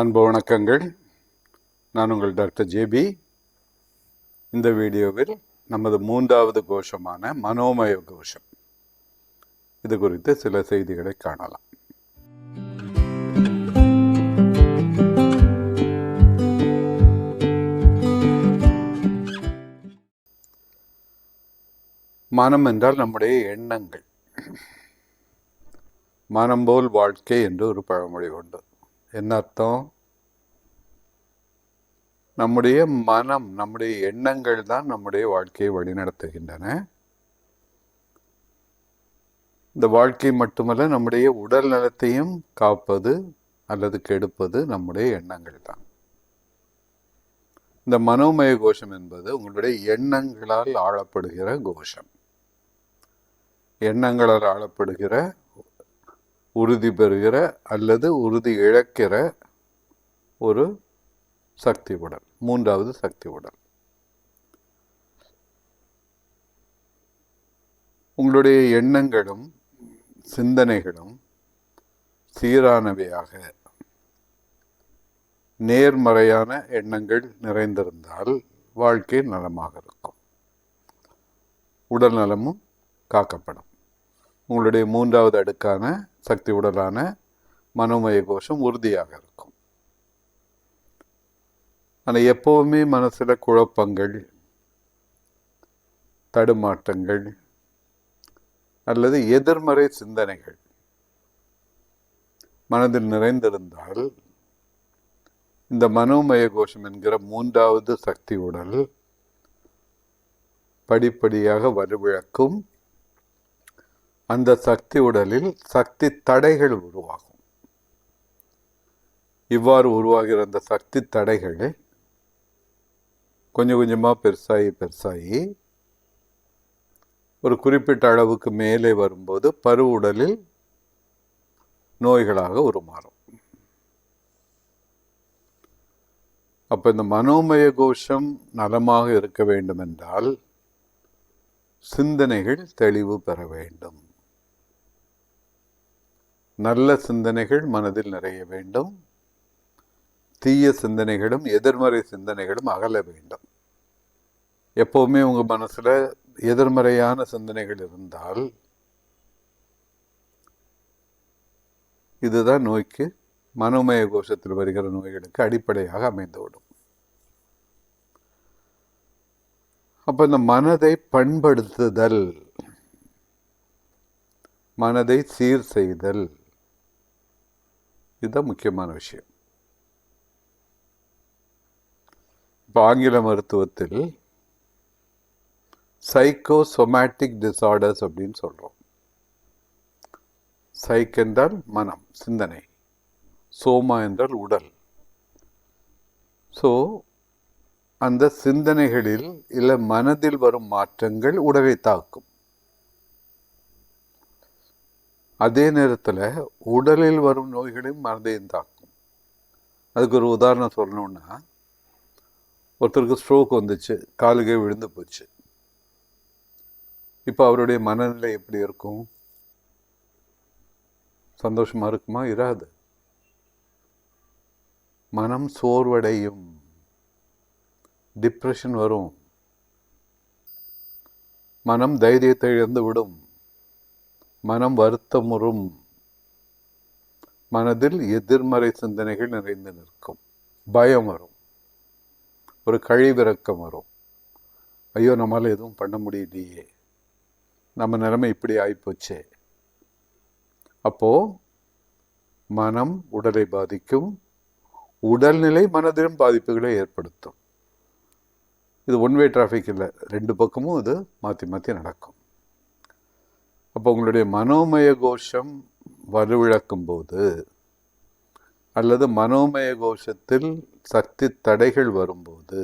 அன்பு வணக்கங்கள். நான் உங்கள் டாக்டர் ஜேபி இந்த வீடியோவில் நமது மூன்றாவது கோஷமான மனோமய கோஷம். இது குறித்து சில செய்திகளை காணலாம். மனம் என்றால் நம்முடைய எண்ணங்கள். மனம் போல் வாழ்க்கை என்று ஒரு பழமொழி உண்டு. என்ன அர்த்தம்? நம்முடைய மனம் நம்முடைய எண்ணங்கள் தான் நம்முடைய வாழ்க்கையை வழிநடத்துகின்றன. இந்த வாழ்க்கை மட்டுமல்ல நம்முடைய உடல் நலத்தையும் காப்பது அல்லது கெடுப்பது நம்முடைய எண்ணங்கள் தான். இந்த மனோமய கோஷம் என்பது உங்களுடைய எண்ணங்களால் ஆளப்படுகிற கோஷம். எண்ணங்களால் ஆளப்படுகிற உறுதி பெறுகிற அல்லது உறுதி இழக்கிற ஒரு சக்தி உடல் மூன்றாவது சக்தி உடல். உங்களுடைய எண்ணங்களும் சிந்தனைகளும் சீரானவையாக நேர்மறையான எண்ணங்கள் நிறைந்திருந்தால் வாழ்க்கை நலமாக இருக்கும். உடல் நலமும் காக்கப்படும். உங்களுடைய மூன்றாவது அடுக்கான சக்தி உடலான மனோமய கோஷம் உறுதியாக இருக்கும். ஆனால் எப்போவுமே மனசில் குழப்பங்கள் தடுமாற்றங்கள் அல்லது எதிர்மறை சிந்தனைகள் மனதில் நிறைந்திருந்தால் இந்த மனோமய கோஷம் என்கிற மூன்றாவது சக்தி உடல் படிப்படியாக வலுவிழக்கும் அந்த சக்தி உடலில் சக்தி தடைகள் உருவாகும். இவ்வாறு உருவாகிற அந்த சக்தி தடைகள் கொஞ்சம் கொஞ்சமாக பெருசாகி பெருசாகி ஒரு குறிப்பிட்ட அளவுக்கு மேலே வரும்போது பரு உடலில் நோய்களாக உருமாறும். அப்போ இந்த மனோமய கோஷம் நலமாக இருக்க வேண்டும் என்றால் சிந்தனைகள் தெளிவு பெற வேண்டும். நல்ல சிந்தனைகள் மனதில் நிறைய வேண்டும். தீய சிந்தனைகளும் எதிர்மறை சிந்தனைகளும் அகல வேண்டும். எப்போவுமே உங்கள் மனசில் எதிர்மறையான சிந்தனைகள் இருந்தால் இதுதான் நோய்க்கு மனோமய கோஷத்தில் வருகிற நோய்களுக்கு அடிப்படையாக அமைந்துவிடும். அப்போ இந்த மனதை பண்படுத்துதல் மனதை சீர் செய்தல் இதுதான் முக்கியமான விஷயம். இப்போ ஆங்கில மருத்துவத்தில் சைக்கோசொமேட்டிக் டிசார்டர்ஸ் அப்படின்னு சொல்கிறோம் சைக் என்றால் மனம் சிந்தனை. சோமா என்றால் உடல். ஸோ அந்த சிந்தனைகளில் இல்லை மனதில் வரும் மாற்றங்கள் உடலை தாக்கும். அதே நேரத்தில் உடலில் வரும் நோய்களையும் மனதையும் தாக்கும். அதுக்கு ஒரு உதாரணம் சொல்லணுன்னா ஒருத்தருக்கு ஸ்ட்ரோக் வந்துச்சு காலுகே விழுந்து போச்சு. இப்போ அவருடைய மனநிலை எப்படி இருக்கும்? சந்தோஷமாக இருக்குமா? இராது. மனம் சோர்வடையும். டிப்ரெஷன் வரும். மனம் தைரியத்தை இழந்து விடும் மனம் வருத்தமுறும். மனதில் எதிர்மறை சிந்தனைகள் நிறைந்து நிற்கும். பயம் வரும். ஒரு கழிவிறக்கம் வரும். ஐயோ நம்மளால் எதுவும் பண்ண முடியலையே. நம்ம நிலைமை இப்படி ஆகிப்போச்சே அப்போ மனம் உடலை பாதிக்கும். உடல்நிலை மனதிலும் பாதிப்புகளை ஏற்படுத்தும். இது ஒன் வே டிராஃபிக் இல்லை. ரெண்டு பக்கமும் இது மாற்றி மாற்றி நடக்கும். அப்போ உங்களுடைய மனோமய கோஷம் வலுவிழக்கும் போது அல்லது மனோமய கோஷத்தில் சக்தி தடைகள் வரும்போது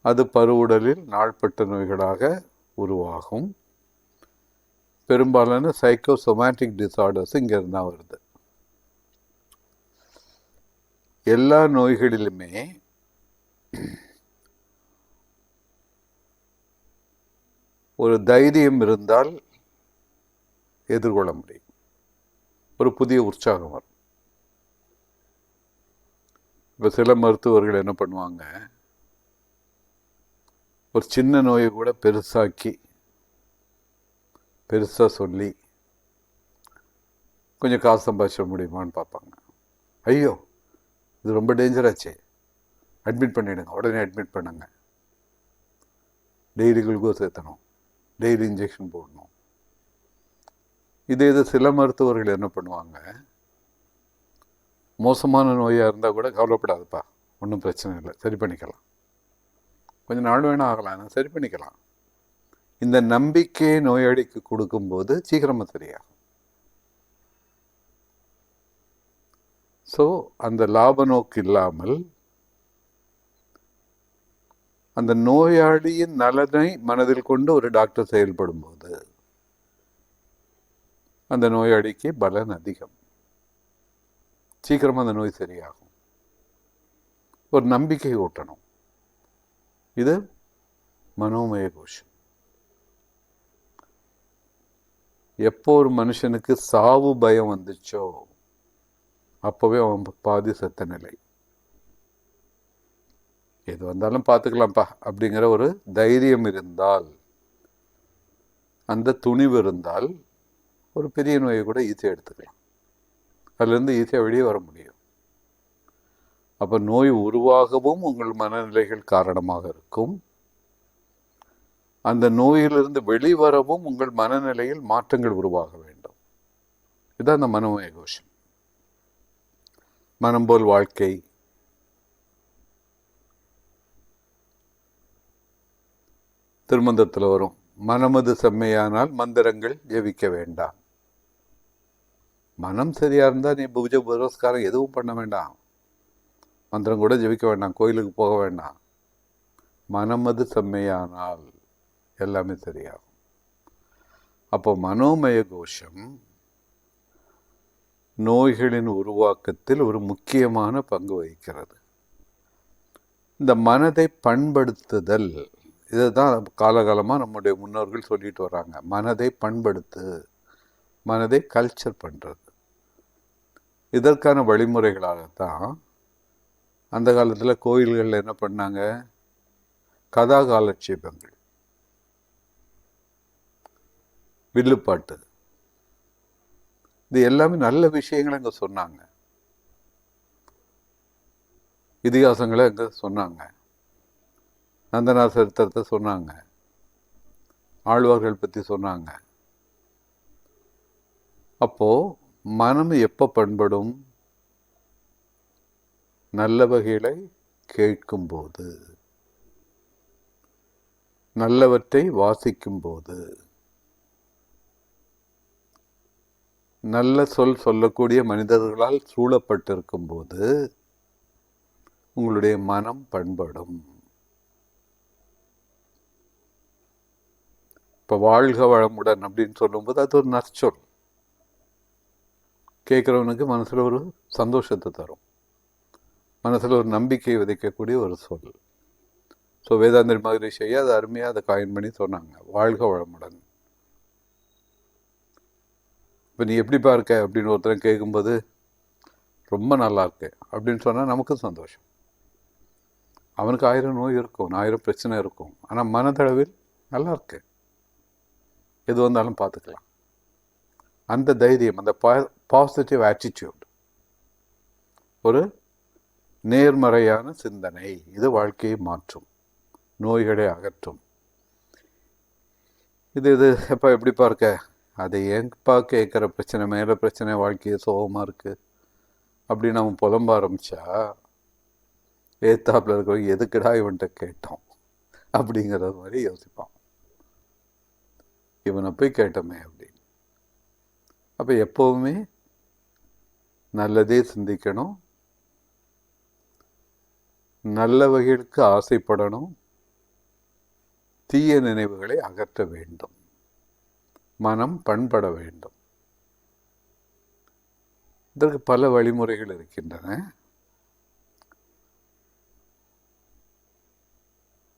அது பருவுடலில் நாள்பட்ட நோய்களாக உருவாகும். பெரும்பாலான சைக்கோசொமேட்டிக் டிசார்டர்ஸ் இங்கிருந்து தான் வருது. எல்லா நோய்களிலுமே ஒரு தைரியம் இருந்தால் எதிர்கொள்ள முடியும். ஒரு புதிய உற்சாகம் வரும். இப்போ சில மருத்துவர்கள் என்ன பண்ணுவாங்க? ஒரு சின்ன நோயை கூட பெருசாக்கி பெருசாக சொல்லி கொஞ்சம் காசு சம்பாதிச்சிட முடியுமான்னு பார்ப்பாங்க. ஐயோ இது ரொம்ப டேஞ்சராச்சே அட்மிட் பண்ணிவிடுங்க உடனே அட்மிட் பண்ணுங்க. டெய்லி குளுக்கோஸ் ஏற்றணும் டெய்லி இன்ஜெக்ஷன் போடணும். இதே இது சில மருத்துவர்கள் என்ன பண்ணுவாங்க? மோசமான நோயாக இருந்தால் கூட கவலைப்படாதுப்பா. ஒன்றும் பிரச்சனை இல்லை. சரி பண்ணிக்கலாம். கொஞ்சம் நாள் வேணால் ஆகலாம். ஆனால் சரி பண்ணிக்கலாம். இந்த நம்பிக்கையை நோயாளிக்கு கொடுக்கும்போது சீக்கிரமாக சரியாகும். ஸோ அந்த லாப நோக்கு இல்லாமல் அந்த நோயாளியின் நலனை மனதில் கொண்டு ஒரு டாக்டர் செயல்படும் போது அந்த நோயாளிக்கு பலன் அதிகம். சீக்கிரமாக அந்த நோய் சரியாகும். ஒரு நம்பிக்கை ஊட்டணும். இது மனோமய கோஷம். எப்போ ஒரு மனுஷனுக்கு சாவு பயம் வந்துச்சோ அப்போவே அவன் பாதி செத்த நிலை. எது வந்தாலும் பார்த்துக்கலாம்ப்பா அப்படிங்கிற ஒரு தைரியம் இருந்தால் அந்த துணிவு இருந்தால் ஒரு பெரிய நோயை கூட ஈஸியாக எடுத்துக்கலாம். அதுலேருந்து ஈஸியாக வெளியே வர முடியும். அப்போ நோய் உருவாகவும் உங்கள் மனநிலைகள் காரணமாக இருக்கும். அந்த நோயிலிருந்து வெளிவரவும் உங்கள் மனநிலையில் மாற்றங்கள் உருவாக வேண்டும். இதுதான் அந்த மனோமய கோஷம். மனம் போல் வாழ்க்கை திருமந்தத்தில் வரும். மனமது செம்மையானால் மந்திரங்கள் ஜெபிக்க வேண்டாம். மனம் சரியாக இருந்தால் நீ பூஜை புரஸ்காரம் எதுவும் பண்ண வேண்டாம். மந்திரம் கூட ஜெபிக்க வேண்டாம். கோயிலுக்கு போக வேண்டாம். மனமது செம்மையானால் எல்லாமே சரியாகும். அப்போ மனோமய கோஷம் நோய்களின் உருவாக்கத்தில் ஒரு முக்கியமான பங்கு வகிக்கிறது. இந்த மனதை பண்படுத்துதல் இதை தான் காலகாலமாக நம்முடைய முன்னோர்கள் சொல்லிட்டு வராங்க. மனதை பண்படுத்து மனதை கல்ச்சர் பண்ணுறது இதற்கான வழிமுறைகளாகத்தான் அந்த காலத்தில் கோயில்களில் என்ன பண்ணாங்க? கதா காலட்சேபங்கள். வில்லுப்பாட்டு. இது எல்லாமே நல்ல விஷயங்களை இங்கே சொன்னாங்க. இதிகாசங்களை இங்கே சொன்னாங்க. நந்தனா சரித்திரத்தை சொன்னாங்க. ஆழ்வார்கள் பற்றி சொன்னாங்க. அப்போது மனம் எப்போ பண்படும்? நல்ல வகைகளை கேட்கும்போது. நல்லவற்றை வாசிக்கும்போது. நல்ல சொல் சொல்லக்கூடிய மனிதர்களால் சூழப்பட்டிருக்கும் போது உங்களுடைய மனம் பண்படும். இப்போ வாழ்க வளமுடன் அப்படின்னு சொல்லும்போது அது ஒரு நற்சொல். கேட்குறவனுக்கு மனசில் ஒரு சந்தோஷத்தை தரும். மனசில் ஒரு நம்பிக்கையை விதைக்கக்கூடிய ஒரு சொல். ஸோ வேதாந்திரி செய்ய அதை அருமையாக அதை காயின் பண்ணி சொன்னாங்க. வாழ்க வளமுடன். இப்போ நீ எப்படிப்பா இருக்க அப்படின்னு ஒருத்தர் கேட்கும்போது ரொம்ப நல்லா இருக்கு அப்படின்னு சொன்னால் நமக்கும் சந்தோஷம். அவனுக்கு ஆயிரம் நோய் இருக்கும் ஆயிரம் பிரச்சனை இருக்கும். ஆனால் மனதளவில் நல்லா இருக்கு எது வந்தாலும் பார்த்துக்கலாம். அந்த தைரியம் அந்த பாசிட்டிவ் ஆட்டிடியூட் ஒரு நேர்மறையான சிந்தனை. இது வாழ்க்கையை மாற்றும். நோய்களை அகற்றும். இது இது எப்போ எப்படி பார்க்க? அதை ஏங்கப்பா கேட்குற பிரச்சனை மேலே பிரச்சனை வாழ்க்கையை சோகமாக இருக்குது அப்படின்னு நம்ம புலம்ப ஆரம்பித்தா ஏத்தாப்பில் இருக்கிறவங்க எதுக்குடா இவன்கிட்ட கேட்டோம்? அப்படிங்கிறது மாதிரி யோசிப்பான். இவனை போய் கேட்டோமே அப்படின்னு அப்போ எப்போவுமே நல்லதே சிந்திக்கணும். நல்ல வகைகளுக்கு ஆசைப்படணும். தீய நினைவுகளை அகற்ற வேண்டும். மனம் பண்பட வேண்டும். இதற்கு பல வழிமுறைகள் இருக்கின்றன.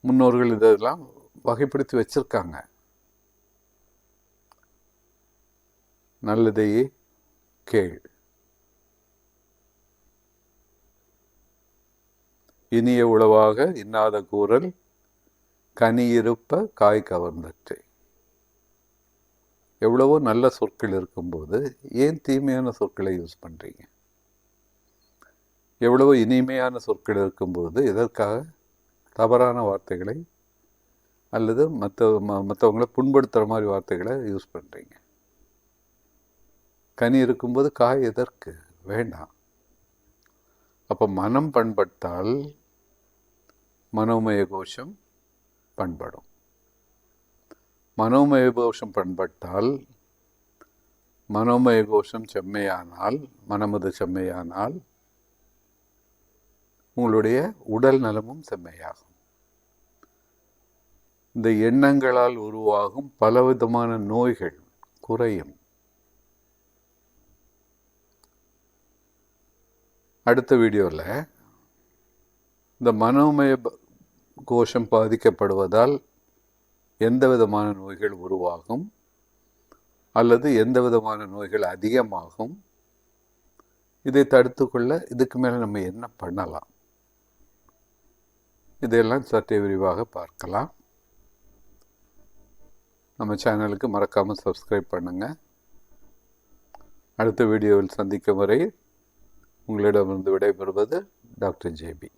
முன்னோர்கள் இதெல்லாம் வகைப்படுத்தி வச்சிருக்காங்க. நல்லதையே கேள். இனிய உளவாக இன்னாத கூறல் கனியிருப்ப காய் கவர்ந்தற்றே. எவ்வளவோ நல்ல சொற்கள் இருக்கும்போது ஏன் தீமையான சொற்களை யூஸ் பண்ணுறீங்க எவ்வளவோ இனிமையான சொற்கள் இருக்கும்போது இதற்காக தவறான வார்த்தைகளை அல்லது மற்ற மற்றவங்களை புண்படுத்துகிற மாதிரி வார்த்தைகளை யூஸ் பண்ணுறீங்க கனி இருக்கும்போது காய் எதற்கு? வேண்டாம். அப்போ மனம் பண்பட்டால் மனோமய கோஷம் பண்படும். மனோமய கோஷம் பண்பட்டால் மனோமய கோஷம் செம்மையானால் மனமது செம்மையானால் உங்களுடைய உடல் நலமும் செம்மையாகும். இந்த எண்ணங்களால் உருவாகும் பலவிதமான நோய்கள் குறையும். அடுத்த வீடியோவில் இந்த மனோமய கோஷம் பாதிக்கப்படுவதால் எந்த விதமான நோய்கள் உருவாகும்? அல்லது எந்த விதமான நோய்கள் அதிகமாகும்? இதை தடுத்துக்கொள்ள இதுக்கு மேலே நம்ம என்ன பண்ணலாம்? இதையெல்லாம் சற்றே விரிவாக பார்க்கலாம். நம்ம சேனலுக்கு மறக்காமல் சப்ஸ்கிரைப் பண்ணுங்கள் அடுத்த வீடியோவில் சந்திக்கும் வரை உங்களிடமிருந்து விடைபெறுவது டாக்டர் ஜேபி